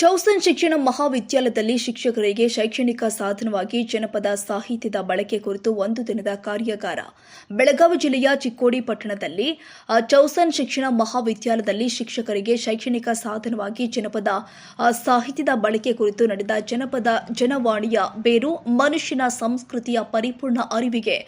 ಚೌಸನ್ ಶಿಕ್ಷಣ ಮಹಾವಿದ್ಯಾಲಯದಲ್ಲಿ ಶಿಕ್ಷಕರಿಗೆ ಶೈಕ್ಷಣಿಕ ಸಾಧನವಾಗಿ ಜನಪದ ಸಾಹಿತ್ಯದ ಬಳಕೆ ಕುರಿತು ಒಂದು ದಿನದ ಕಾರ್ಯಾಗಾರ. ಬೆಳಗಾವಿ ಜಿಲ್ಲೆಯ ಚಿಕ್ಕೋಡಿ ಪಟ್ಟಣದಲ್ಲಿ ಚೌಸನ್ ಶಿಕ್ಷಣ ಮಹಾವಿದ್ಯಾಲಯದಲ್ಲಿ ಶಿಕ್ಷಕರಿಗೆ ಶೈಕ್ಷಣಿಕ ಸಾಧನವಾಗಿ ಜನಪದ ಸಾಹಿತ್ಯದ ಬಳಕೆ ಕುರಿತು ನಡೆದ ಜನಪದ ಜನವಾಣಿಯ ಬೇರು ಮನುಷ್ಯನ ಸಂಸ್ಕೃತಿಯ ಪರಿಪೂರ್ಣ ಅರಿವಿಗೆ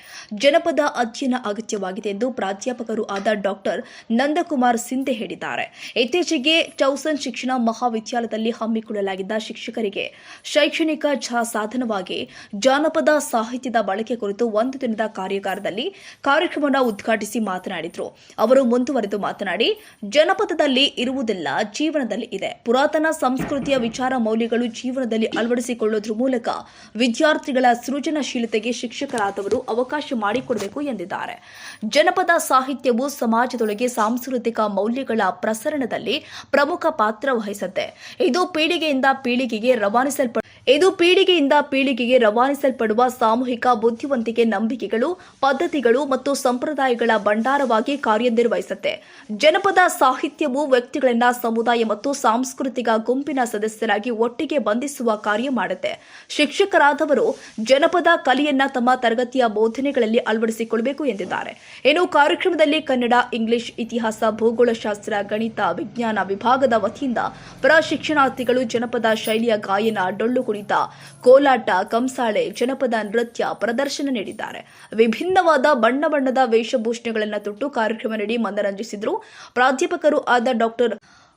ಜನಪದ ಅಧ್ಯಯನ ಅಗತ್ಯವಾಗಿದೆ ಎಂದು ಪ್ರಾಧ್ಯಾಪಕರು ಆದ ಡಾಕ್ಟರ್ ನಂದಕುಮಾರ್ ಸಿಂಧೆ ಹೇಳಿದ್ದಾರೆ. ಇತ್ತೀಚೆಗೆ ಚೌಸನ್ ಶಿಕ್ಷಣ ಮಹಾವಿದ್ಯಾಲಯದಲ್ಲಿ ಹಮ್ಮಿಕೊಳ್ಳಲಾಗಿದ್ದ ಶಿಕ್ಷಕರಿಗೆ ಶೈಕ್ಷಣಿಕ ಛ- ಸಾಧನವಾಗಿ ಜಾನಪದ ಸಾಹಿತ್ಯದ ಬಳಕೆ ಕುರಿತು ಒಂದು ದಿನದ ಕಾರ್ಯಾಗಾರದಲ್ಲಿ ಕಾರ್ಯಕ್ರಮವನ್ನು ಉದ್ಘಾಟಿಸಿ ಮಾತನಾಡಿದರು. ಅವರು ಮುಂದುವರೆದು ಮಾತನಾಡಿ, ಜನಪದದಲ್ಲಿ ಇರುವುದಿಲ್ಲ ಜೀವನದಲ್ಲಿ ಇದೆ. ಪುರಾತನ ಸಂಸ್ಕೃತಿಯ ವಿಚಾರ ಮೌಲ್ಯಗಳು ಜೀವನದಲ್ಲಿ ಅಳವಡಿಸಿಕೊಳ್ಳುವುದರ ಮೂಲಕ ವಿದ್ಯಾರ್ಥಿಗಳ ಸೃಜನಶೀಲತೆಗೆ ಶಿಕ್ಷಕರಾದವರು ಅವಕಾಶ ಮಾಡಿಕೊಡಬೇಕು ಎಂದಿದ್ದಾರೆ. ಜನಪದ ಸಾಹಿತ್ಯವು ಸಮಾಜದೊಳಗೆ ಸಾಂಸ್ಕೃತಿಕ ಮೌಲ್ಯಗಳ ಪ್ರಸರಣದಲ್ಲಿ ಪ್ರಮುಖ ಪಾತ್ರ ವಹಿಸುತ್ತೆ. ಇದು ಪೀಳಿಗೆಯಿಂದ ಪೀಳಿಗೆಗೆ ರವಾನಿಸಲ್ಪಡ ಇದು ಪೀಳಿಗೆಯಿಂದ ಪೀಳಿಗೆಗೆ ರವಾನಿಸಲ್ಪಡುವ ಸಾಮೂಹಿಕ ಬುದ್ಧಿವಂತಿಕೆ ನಂಬಿಕೆಗಳು, ಪದ್ಧತಿಗಳು ಮತ್ತು ಸಂಪ್ರದಾಯಗಳ ಭಂಡಾರವಾಗಿ ಕಾರ್ಯನಿರ್ವಹಿಸುತ್ತೆ. ಜನಪದ ಸಾಹಿತ್ಯವು ವ್ಯಕ್ತಿಗಳನ್ನ ಸಮುದಾಯ ಮತ್ತು ಸಾಂಸ್ಕೃತಿಕ ಗುಂಪಿನ ಸದಸ್ಯರಾಗಿ ಒಟ್ಟಿಗೆ ಬಂಧಿಸುವ ಕಾರ್ಯ ಮಾಡುತ್ತೆ. ಶಿಕ್ಷಕರಾದವರು ಜನಪದ ಕಲೆಯನ್ನ ತಮ್ಮ ತರಗತಿಯ ಬೋಧನೆಗಳಲ್ಲಿ ಅಳವಡಿಸಿಕೊಳ್ಳಬೇಕು ಎಂದಿದ್ದಾರೆ. ಇನ್ನು ಕಾರ್ಯಕ್ರಮದಲ್ಲಿ ಕನ್ನಡ, ಇಂಗ್ಲಿಷ್, ಇತಿಹಾಸ, ಭೂಗೋಳಶಾಸ್ತ್ರ, ಗಣಿತ, ವಿಜ್ಞಾನ ವಿಭಾಗದ ವತಿಯಿಂದ ಪ್ರಶಿಕ್ಷಣಾರ್ಥಿಗಳು ಜನಪದ ಶೈಲಿಯ ಗಾಯನ ಡೊಳ್ಳು ಕುಣಿತ ಕೋಲಾಟ, ಕಂಸಾಳೆ, ಜನಪದ ನೃತ್ಯ ಪ್ರದರ್ಶನ ನೀಡಿದ್ದಾರೆ. ವಿಭಿನ್ನವಾದ ಬಣ್ಣ ಬಣ್ಣದ ವೇಷಭೂಷಣಗಳನ್ನು ತೊಟ್ಟು ಕಾರ್ಯಕ್ರಮ ನೀಡಿ ಮನರಂಜಿಸಿದ್ರು. ಪ್ರಾಧ್ಯಾಪಕರು ಆದ ಡಾಕ್ಟರ್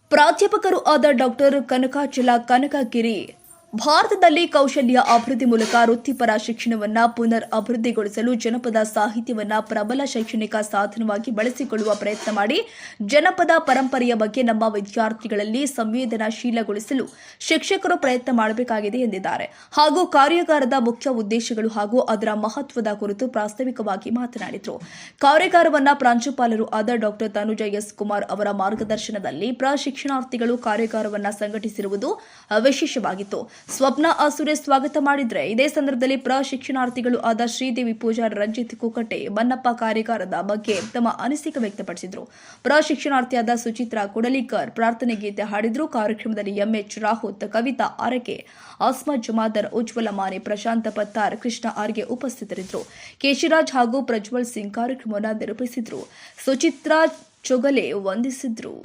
ಪ್ರಾಧ್ಯಾಪಕರು ಆದ ಡಾಕ್ಟರ್ ಕನಕಾಚಲ ಕನಕಗಿರಿ. ಭಾರತದಲ್ಲಿ ಕೌಶಲ್ಯ ಅಭಿವೃದ್ಧಿ ಮೂಲಕ ವೃತ್ತಿಪರ ಶಿಕ್ಷಣವನ್ನು ಪುನರ್ ಅಭಿವೃದ್ಧಿಗೊಳಿಸಲು ಜನಪದ ಸಾಹಿತ್ಯವನ್ನು ಪ್ರಬಲ ಶೈಕ್ಷಣಿಕ ಸಾಧನವಾಗಿ ಬಳಸಿಕೊಳ್ಳುವ ಪ್ರಯತ್ನ ಮಾಡಿ ಜನಪದ ಪರಂಪರೆಯ ಬಗ್ಗೆ ನಮ್ಮ ವಿದ್ಯಾರ್ಥಿಗಳಲ್ಲಿ ಸಂವೇದನಾಶೀಲಗೊಳಿಸಲು ಶಿಕ್ಷಕರು ಪ್ರಯತ್ನ ಮಾಡಬೇಕಾಗಿದೆ ಎಂದಿದ್ದಾರೆ. ಹಾಗೂ ಕಾರ್ಯಾಗಾರದ ಮುಖ್ಯ ಉದ್ದೇಶಗಳು ಹಾಗೂ ಅದರ ಮಹತ್ವದ ಕುರಿತು ಪ್ರಾಸ್ತಾವಿಕವಾಗಿ ಮಾತನಾಡಿದರು. ಕಾರ್ಯಾಗಾರವನ್ನು ಪ್ರಾಂಶುಪಾಲರು ಆದ ಡಾಕ್ಟರ್ ತನುಜ ಎಸ್. ಕುಮಾರ್ ಅವರ ಮಾರ್ಗದರ್ಶನದಲ್ಲಿ ಪ್ರಶಿಕ್ಷಣಾರ್ಥಿಗಳು ಕಾರ್ಯಾಗಾರವನ್ನು ಸಂಘಟಿಸಿರುವುದು ವಿಶೇಷವಾಗಿತ್ತು. ಸ್ವಪ್ನ ಅಸುರೆ ಸ್ವಾಗತ ಮಾಡಿದ್ರೆ ಇದೇ ಸಂದರ್ಭದಲ್ಲಿ ಪ್ರಶಿಕ್ಷಣಾರ್ಥಿಗಳು ಆದ ಶ್ರೀದೇವಿ ಪೂಜಾರ್ ರಂಜಿತ್ ಕುಕಟೆ ಬನ್ನಪ್ಪ ಕಾರ್ಯಾಗಾರದ ಬಗ್ಗೆ ತಮ್ಮ ಅನಿಸಿಕೆ ವ್ಯಕ್ತಪಡಿಸಿದರು. ಪ್ರಶಿಕ್ಷಣಾರ್ಥಿಯಾದ ಸುಚಿತ್ರಾ ಕುಡಲಿಕರ್ ಪ್ರಾರ್ಥನೆ ಗೀತೆ ಹಾಡಿದ್ರು. ಕಾರ್ಯಕ್ರಮದಲ್ಲಿ ಎಂಎಚ್ ರಾಹುತ್, ಕವಿತಾ ಆರಕೆ, ಆಸ್ಮಾ ಜಮಾದರ್, ಉಜ್ವಲ ಮಾನೆ ಪ್ರಶಾಂತ ಪತ್ತಾರ್, ಕೃಷ್ಣ ಆರ್ಗೆ ಉಪಸ್ಥಿತರಿದ್ದರು ಕೇಶಿರಾಜ್ ಹಾಗೂ ಪ್ರಜ್ವಲ್ ಸಿಂಗ್ ಕಾರ್ಯಕ್ರಮವನ್ನು ನಿರೂಪಿಸಿದ್ರು. ಸುಚಿತ್ರಾ ಚೊಗಲೆ ವಂದಿಸಿದ್ರು.